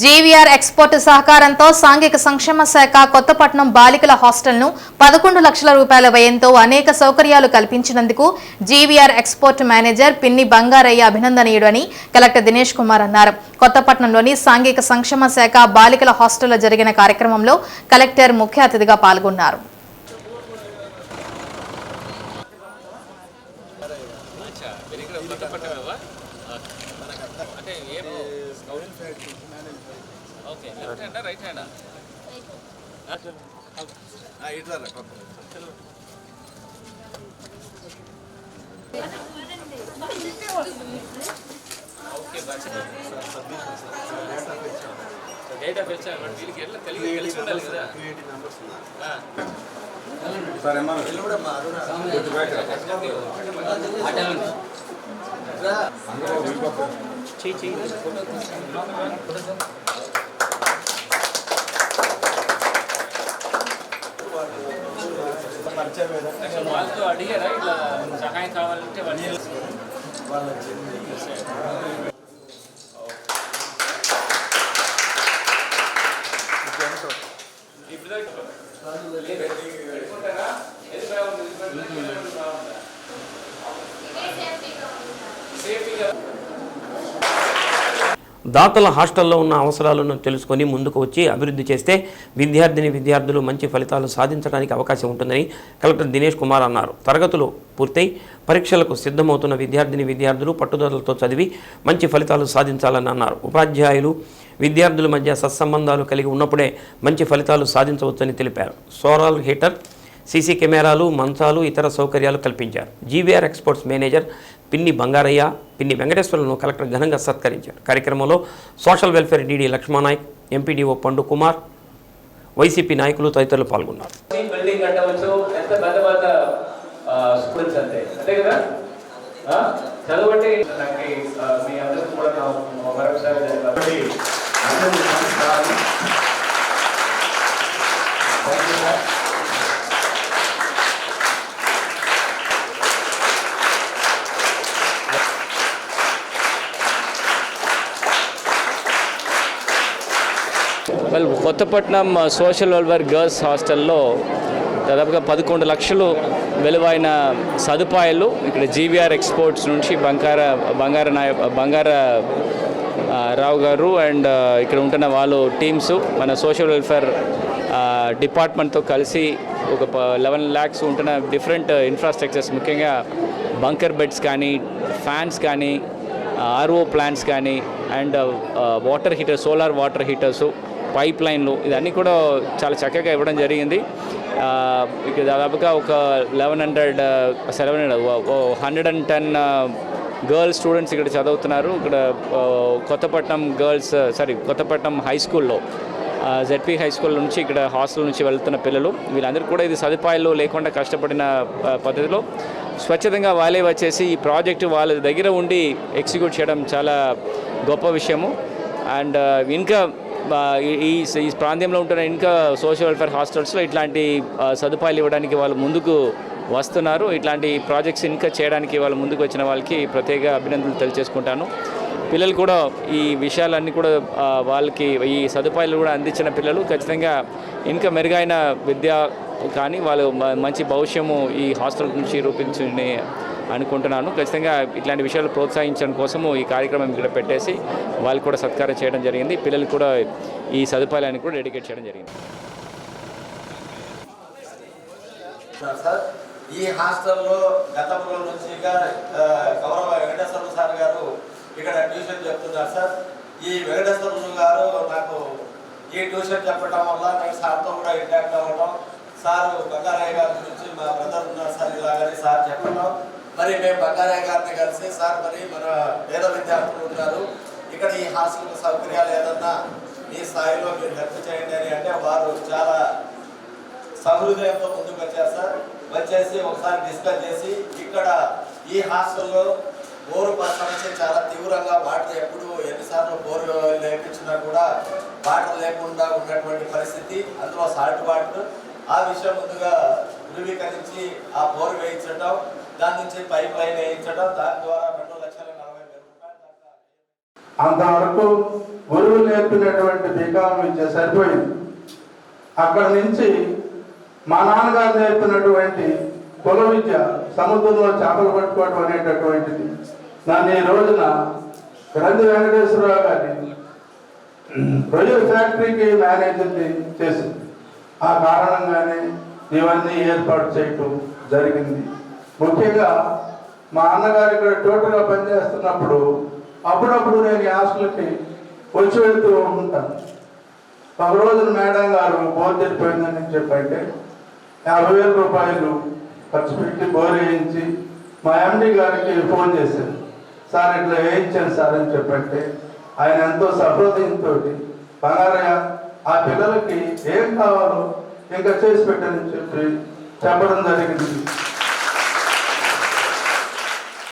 GVR export సహకారంతో సాంఘిక సంక్షేమ శాఖ కొత్తపట్నం బాలికల హాస్టల్ను పదకొండు లక్షల రూపాయల వ్యయంతో అనేక సౌకర్యాలు కల్పించినందుకు GVR export manager Pinni Bangarayya అభినందనీయుడు అని కలెక్టర్ దినేష్ కుమార్ అన్నారు. కొత్తపట్నంలోని సాంఘిక సంక్షేమ శాఖ బాలికల హాస్టల్లో జరిగిన కార్యక్రమంలో కలెక్టర్ ముఖ్య అతిథిగా పాల్గొన్నారు. అంటే ఏం ఓకే లెఫ్ట్ హ్యాండా రైట్ హ్యాండా? ఓకే బస్ డేట్ ఆఫ్ వచ్చా బట్ వీళ్ళకి ఎట్లా తెలియ తెలిసి ఉండాలి కదా. ఆ. అసలు వాళ్ళతో అడిగారా ఇట్లా సహాయం కావాలంటే వాళ్ళు చేస్తారు. ఇప్పుడు దాకా పెట్టుకుంటారా? ఏది బాగుంది? ఇది బాగుంది? దాతల హాస్టల్లో ఉన్న అవసరాలను తెలుసుకొని ముందుకు వచ్చి అభివృద్ధి చేస్తే విద్యార్థిని విద్యార్థులు మంచి ఫలితాలు సాధించడానికి అవకాశం ఉంటుందని కలెక్టర్ దినేష్ కుమార్ అన్నారు. తరగతులు పూర్తయి పరీక్షలకు సిద్ధమవుతున్న విద్యార్థిని విద్యార్థులు పట్టుదలతో చదివి మంచి ఫలితాలు సాధించాలని అన్నారు. ఉపాధ్యాయులు విద్యార్థుల మధ్య సత్సంబంధాలు కలిగి ఉన్నప్పుడే మంచి ఫలితాలు సాధించవచ్చని తెలిపారు. సోరాల్ హీటర్ సీసీ కెమెరాలు మంచాలు ఇతర సౌకర్యాలు కల్పించారు. GVR exports manager Pinni Bangarayya పిన్ని వెంకటేశ్వరులను కలెక్టర్ ఘనంగా సత్కరించారు. కార్యక్రమంలో social welfare DD Lakshmanaik MPDO Pandu Kumar YCP నాయకులు తదితరులు పాల్గొన్నారు. ఈ బిల్డింగ్ కట్టవచ్చు ఎంత పెద్ద పెద్ద స్టూడెంట్స్ అంతే అంతే కదా ఆ? చదవండి నాకు ఈ, ఆ, మీ అందరికీ కూడా నా మరొకసారి ధన్యవాదాలు. అందరికీ నమస్కారం. Thank you, sir. Well Kothapatnam social welfare girls హాస్టల్లో దాదాపుగా పదకొండు లక్షలు విలువైన సదుపాయాలు ఇక్కడ జీవీఆర్ ఎక్స్పోర్ట్స్ నుంచి బంగార బంగార నాయ బంగార రావు గారు అండ్ ఇక్కడ ఉంటున్న వాళ్ళు టీమ్స్ మన సోషల్ వెల్ఫేర్ డిపార్ట్మెంట్తో కలిసి ఒక లెవెన్ ల్యాక్స్ ఉంటున్న డిఫరెంట్ ఇన్ఫ్రాస్ట్రక్చర్స్ ముఖ్యంగా బంకర్ బెడ్స్ కానీ ఫ్యాన్స్ కానీ ఆర్ఓ ప్లాంట్స్ కానీ and water heater solar water heaters pipe లైన్లు ఇదన్నీ కూడా చాలా చక్కగా ఇవ్వడం జరిగింది. ఇక దాదాపుగా ఒక eleven hundred seven hundred and ten girls students ఇక్కడ చదువుతున్నారు. ఇక్కడ Kothapatnam girls sorry Kothapatnam high స్కూల్లో జెడ్పీ హై స్కూల్ నుంచి ఇక్కడ హాస్టల్ నుంచి వెళ్తున్న పిల్లలు. వీళ్ళందరూ కూడా ఇది సదుపాయాలు లేకుండా కష్టపడిన పద్ధతిలో స్వచ్ఛతంగా వాళ్ళే వచ్చేసి ఈ ప్రాజెక్టు వాళ్ళ దగ్గర ఉండి ఎగ్జిక్యూట్ చేయడం చాలా గొప్ప విషయము. అండ్ ఇంకా ఈ- ఈ ప్రాంతంలో ఉంటున్న ఇంకా సోషల్ వెల్ఫేర్ హాస్టల్స్లో ఇట్లాంటి సదుపాయాలు ఇవ్వడానికి వాళ్ళు ముందుకు వస్తున్నారు. ఇట్లాంటి ప్రాజెక్ట్స్ ఇంకా చేయడానికి వాళ్ళు ముందుకు వచ్చిన వాళ్ళకి ప్రత్యేక అభినందనలు తెలియజేసుకుంటాను. పిల్లలు కూడా ఈ విషయాలన్నీ కూడా వాళ్ళకి ఈ సదుపాయాలు కూడా అందించిన పిల్లలు. ఖచ్చితంగా ఇంకా మెరుగైన విద్య కానీ వాళ్ళు మంచి భవిష్యము ఈ హాస్టల్ నుంచి రూపించుని అనుకుంటున్నాను. ఖచ్చితంగా ఇట్లాంటి విషయాలు ప్రోత్సహించడం కోసము ఈ కార్యక్రమం ఇక్కడ పెట్టేసి వాళ్ళు కూడా సత్కారం చేయడం జరిగింది. పిల్లలు కూడా ఈ సదుపాయాలను కూడా డెడికేట్ చేయడం జరిగింది. ఈ హాస్టల్లో గతంలో నుంచి గౌరవ వెంకటేశ్వర సార్ గారు ఇక్కడ ట్యూషన్ చెప్తున్నారు సార్. ఈ వెంకటేశ్వర గారు నాకు ఈ ట్యూషన్ చెప్పడం వల్ల నేను సార్తో కూడా ఇంటాక్ట్ అవ్వడం సార్ బంగారయ్య గారి గురించి మా బ్రదర్ ఉన్నారు సార్ ఇలాగని సార్ చెప్పడం మరి మేము బంగారయ్య గారిని కలిసి సార్ మరి మన పేద విద్యార్థులు ఉన్నారు. ఇక్కడ ఈ హాస్టల్ సౌకర్యాలు ఏదన్నా మీ స్థాయిలో మీరు హెల్ప్ చేయండి అని అంటే వారు చాలా సహృదయంతో ముందుకు వచ్చారు సార్. వచ్చేసి ఒకసారి డిస్కస్ చేసి ఇక్కడ ఈ హాస్టల్లో బోరు సమస్య చాలా తీవ్రంగా వాటర్ ఎప్పుడు ఎన్నిసార్లు బోరు లేపించినా కూడా వాటర్ లేకుండా ఉన్నటువంటి పరిస్థితి అందులో సాల్ట్ వాటర్. ఆ విషయం ముందుగా ధృవీకరించి ఆ బోరు వేయించడం దాని నుంచి పైప్ లైన్ వేయించడం దాని ద్వారా రెండు లక్షల నలభై వేల రూపాయలు అంతవరకు గురువు నేర్పినటువంటి బీకాం విద్య సరిపోయింది. అక్కడి నుంచి మా నాన్నగారు నేర్పినటువంటి కుల విద్య సముద్రంలో చేపలు పట్టుకోవడం అనేటటువంటిది. నన్ను ఈ రోజున గ్రంథి వెంకటేశ్వరరావు గారి రొయ్యల ఫ్యాక్టరీకి మేనేజర్ని చేసింది. ఆ కారణంగానే ఇవన్నీ ఏర్పాటు చేయటం జరిగింది. ముఖ్యంగా మా అన్నగారు ఇక్కడ టోటల్గా పనిచేస్తున్నప్పుడు అప్పుడప్పుడు నేను ఈ హాస్టల్కి వచ్చి వెళ్తూ ఉంటాను. ఒక రోజున మేడం గారు బోర్ చెడిపోయిందని చెప్పంటే యాభై వేల రూపాయలు ఖర్చు పెట్టి బోర్ వేయించి మా ఎండి గారికి ఫోన్ చేశాను సార్ ఇట్లా వేయించాను సార్ అని చెప్పంటే ఆయన ఎంతో సహృదయంతో బంగారయ్య ఆ పిల్లలకి ఏం కావాలో ఇంకా చేసి పెట్టని చెప్పి చెప్పడం జరిగింది.